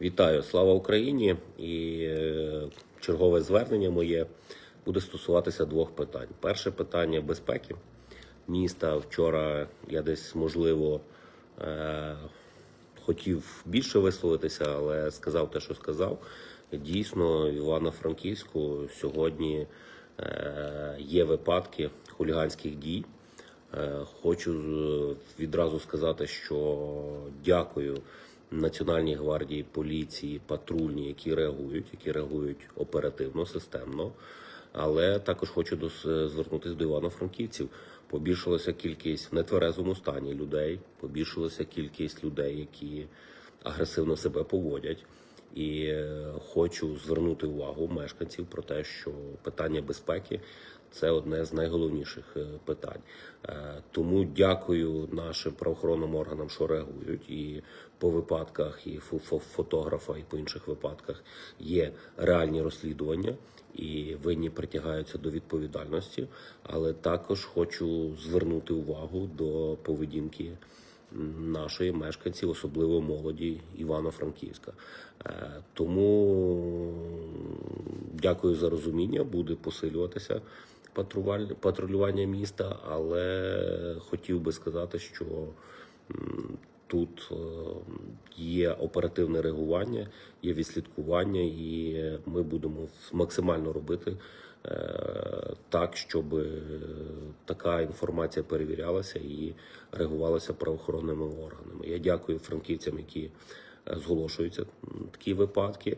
Вітаю, слава Україні! І е, чергове звернення моє буде стосуватися двох питань. Перше питання безпеки міста. Вчора я десь можливо е, хотів більше висловитися, але сказав те, що сказав. Дійсно, в Івано-Франківську сьогодні е, є випадки хуліганських дій. Хочу відразу сказати, що дякую Національній гвардії, поліції, патрульні, які реагують, які реагують оперативно, системно. Але також хочу звернутися до Івано-Франківців. Побільшилася кількість в нетверезому стані людей, побільшилася кількість людей, які агресивно себе поводять. І хочу звернути увагу мешканців про те, що питання безпеки це одне з найголовніших е, питань. Е, Тому дякую нашим правоохоронним органам, що реагують. І по випадках, і фо- фо- фотографа, і по інших випадках є реальні розслідування, і винні притягаються до відповідальності. Але також хочу звернути увагу до поведінки нашої мешканців, особливо молоді Івано-Франківська. Е, Тому дякую за розуміння, буде посилюватися патрулювання, міста, але хотів би сказати, що тут е, є оперативне реагування, є відслідкування, і ми будемо максимально робити е, так, щоб така інформація перевірялася і реагувалася правоохоронними органами. Я дякую франківцям, які е, зголошуються такі випадки.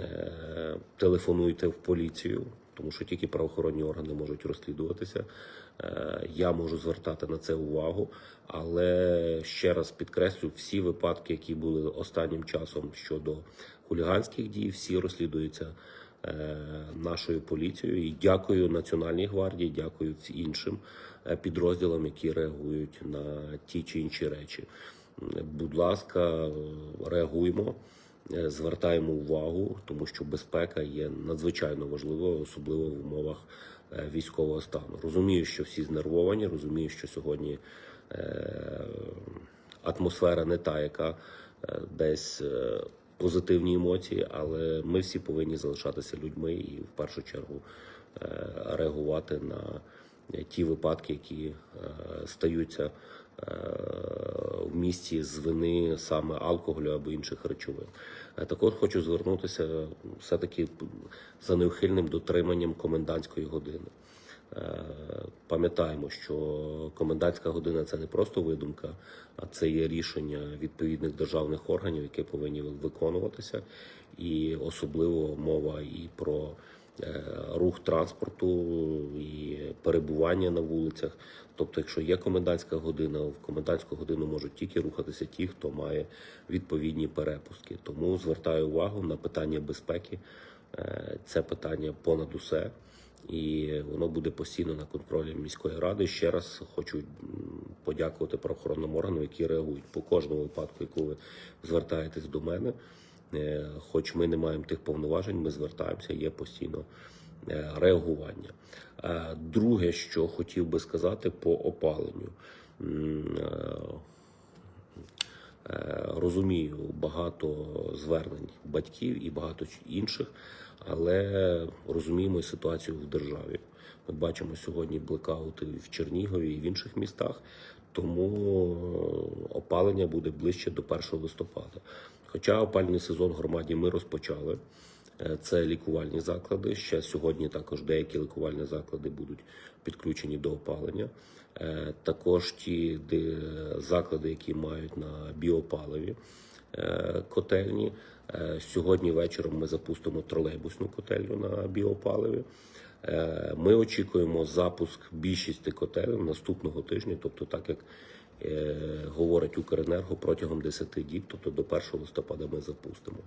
Е, Телефонуйте в поліцію, тому що тільки правоохоронні органи можуть розслідуватися. Е, Я можу звертати на це увагу, але ще раз підкреслю, всі випадки, які були останнім часом щодо хуліганських дій, всі розслідуються нашою поліцією. І дякую Національній гвардії, дякую іншим е, підрозділам, які реагують на ті чи інші речі. Будь ласка, реагуємо. Е, Звертаємо увагу, тому що безпека є надзвичайно важливою, особливо в умовах е, військового стану. Розумію, що всі знервовані, розумію, що сьогодні е, атмосфера не та, яка е, десь е, позитивні емоції, але ми всі повинні залишатися людьми і в першу чергу е, реагувати на ті випадки, які е, стаються е, в місті з вини саме алкоголю або інших речовин. Також хочу звернутися все-таки за неухильним дотриманням комендантської години. Е, Пам'ятаємо, що комендантська година це не просто видумка, а це є рішення відповідних державних органів, які повинні виконуватися, і особливо мова і про рух транспорту, і перебування на вулицях. Тобто, якщо є комендантська година, в комендантську годину можуть тільки рухатися ті, хто має відповідні перепустки. Тому звертаю увагу на питання безпеки. Е, Це питання понад усе і воно буде постійно на контролі міської ради. Ще раз хочу подякувати правоохоронним органам, які реагують по кожному випадку, яку ви звертаєтесь до мене. Е, Хоч ми не маємо тих повноважень, ми звертаємося, є постійно е, реагування. Е, Друге, що хотів би сказати по опаленню. Розумію багато звернень батьків і багато інших, але розуміємо ситуацію в державі. Ми бачимо сьогодні блекаути в Чернігові і в інших містах, тому е, опалення буде ближче до 1 листопада. Хоча опальний сезон громаді ми розпочали. Е, Це лікувальні заклади. Ще сьогодні також деякі лікувальні заклади будуть підключені до опалення. Е, Також ті заклади, які мають на біопаливі котельні. Е, Сьогодні вечором ми запустимо тролейбусну котельню на біопаливі. Е, Ми очікуємо запуск більшості котелів наступного тижня, тобто так як е, говорить Укренерго протягом 10 діб, тобто до 1 листопада ми запустимо.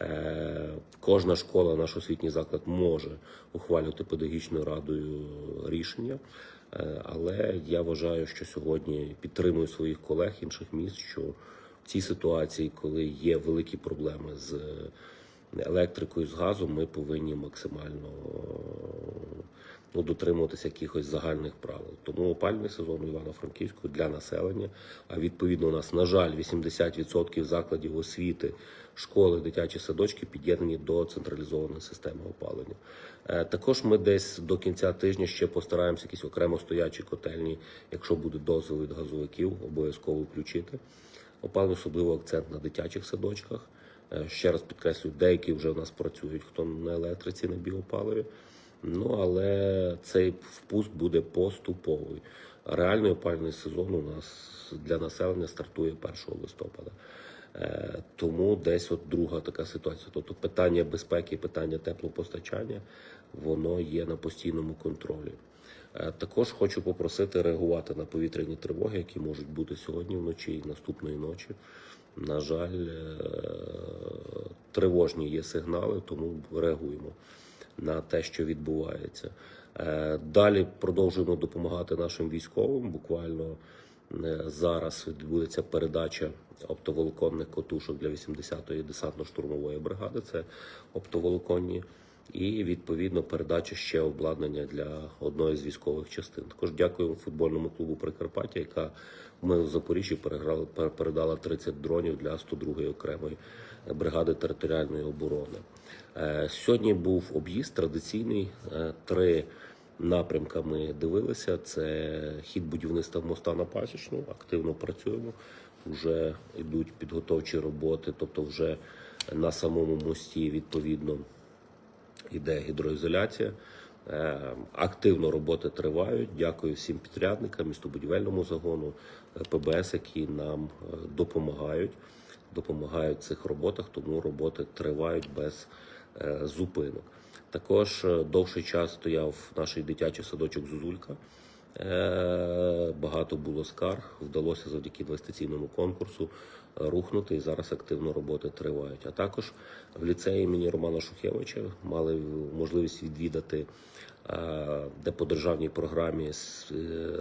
Е, Кожна школа, наш освітній заклад може ухвалювати педагогічною радою рішення. Е, Але я вважаю, що сьогодні підтримую своїх колег інших міст, що цій ситуації, коли є великі проблеми з електрикою, з газом, ми повинні максимально ну, дотримуватися якихось загальних правил. Тому опальний сезон Івано-Франківську для населення. А відповідно, у нас, на жаль, 80% закладів освіти, школи, дитячі садочки під'єднані до централізованої системи опалення. Е, Також ми десь до кінця тижня ще постараємося якісь окремо стоячі котельні, якщо буде дозвіл від газовиків, обов'язково включити. Опалення особливо акцент на дитячих садочках. Е, Ще раз підкреслюю, деякі вже в нас працюють, хто на електриці, на біопаливі. Ну але цей впуск буде поступовий. Реальний опальний сезон у нас для населення стартує 1 листопада. Е, Тому десь от друга така ситуація. Тобто питання безпеки, питання теплопостачання, воно є на постійному контролі. Е, Також хочу попросити реагувати на повітряні тривоги, які можуть бути сьогодні вночі і наступної ночі. На жаль, е, тривожні є сигнали, тому реагуємо на те, що відбувається. Е, Далі продовжуємо допомагати нашим військовим. Буквально зараз відбудеться передача оптоволоконних котушок для 80-ї десантно-штурмової бригади. Це оптоволоконні. І відповідно передача ще обладнання для одної з військових частин. Також дякуємо футбольному клубу Прикарпаття, яка ми в Запоріжжі переграли, пер- передала 30 дронів для 102-ї окремої бригади територіальної оборони. Е, Сьогодні був об'їзд традиційний. Е, Три напрямка ми дивилися. Це хід будівництва моста на Пасічну. Активно працюємо. Вже йдуть підготовчі роботи, тобто вже на самому мості відповідно іде гідроізоляція. Е, Активно роботи тривають. Дякую всім підрядникам, містобудівельному загону, е, ПБС, які нам е, допомагають, допомагають в цих роботах, тому роботи тривають без зупинок. Також довший час стояв наш дитячий садочок Зузулька. Е, Багато було скарг. Вдалося завдяки інвестиційному конкурсу е, рухнути і зараз активно роботи тривають. А також в ліцеї імені Романа Шухевича мали можливість відвідати, де по державній програмі е,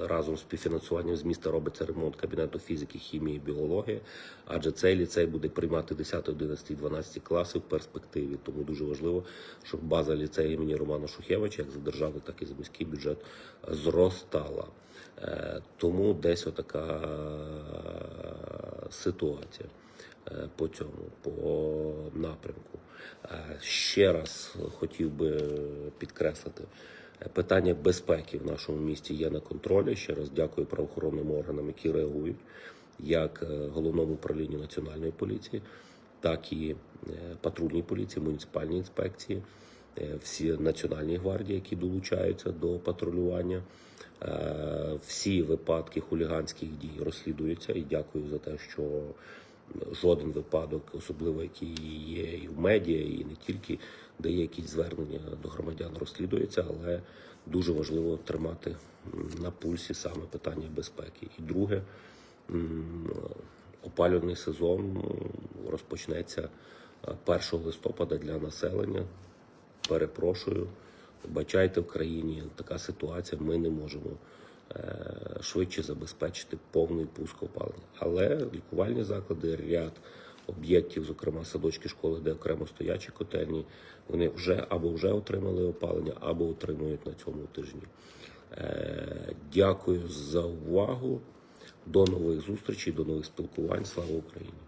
разом з співфінансуванням з міста робиться ремонт кабінету фізики, хімії, біології. Адже цей ліцей буде приймати 10, 11, 12 класи в перспективі. Тому дуже важливо, щоб база ліцею імені Романа Шухевича, як за державний, так і за міський бюджет, е, зростала. Е, Тому десь отака е, ситуація е, по цьому, по напрямку. Е, Ще раз хотів би підкреслити. Питання безпеки в нашому місті є на контролі. Ще раз дякую правоохоронним органам, які реагують, як е, головному управлінню національної поліції, так і е, патрульній поліції, муніципальній інспекції, е, всі національні гвардії, які долучаються до патрулювання. Всі випадки хуліганських дій розслідуються і дякую за те, що жоден випадок, особливо який є і в медіа, і не тільки, де є якісь звернення до громадян, розслідується, але дуже важливо тримати на пульсі саме питання безпеки. І друге, опалювальний сезон розпочнеться е, 1 листопада для населення. Перепрошую, вибачайте в країні така ситуація. Ми не можемо е, швидше забезпечити повний пуск опалення. Але лікувальні заклади, ряд об'єктів, зокрема садочки школи, де окремо стоячі котельні, вони вже або вже отримали опалення, або отримують на цьому тижні. Е, Дякую за увагу. До нових зустрічей, до нових спілкувань. Слава Україні!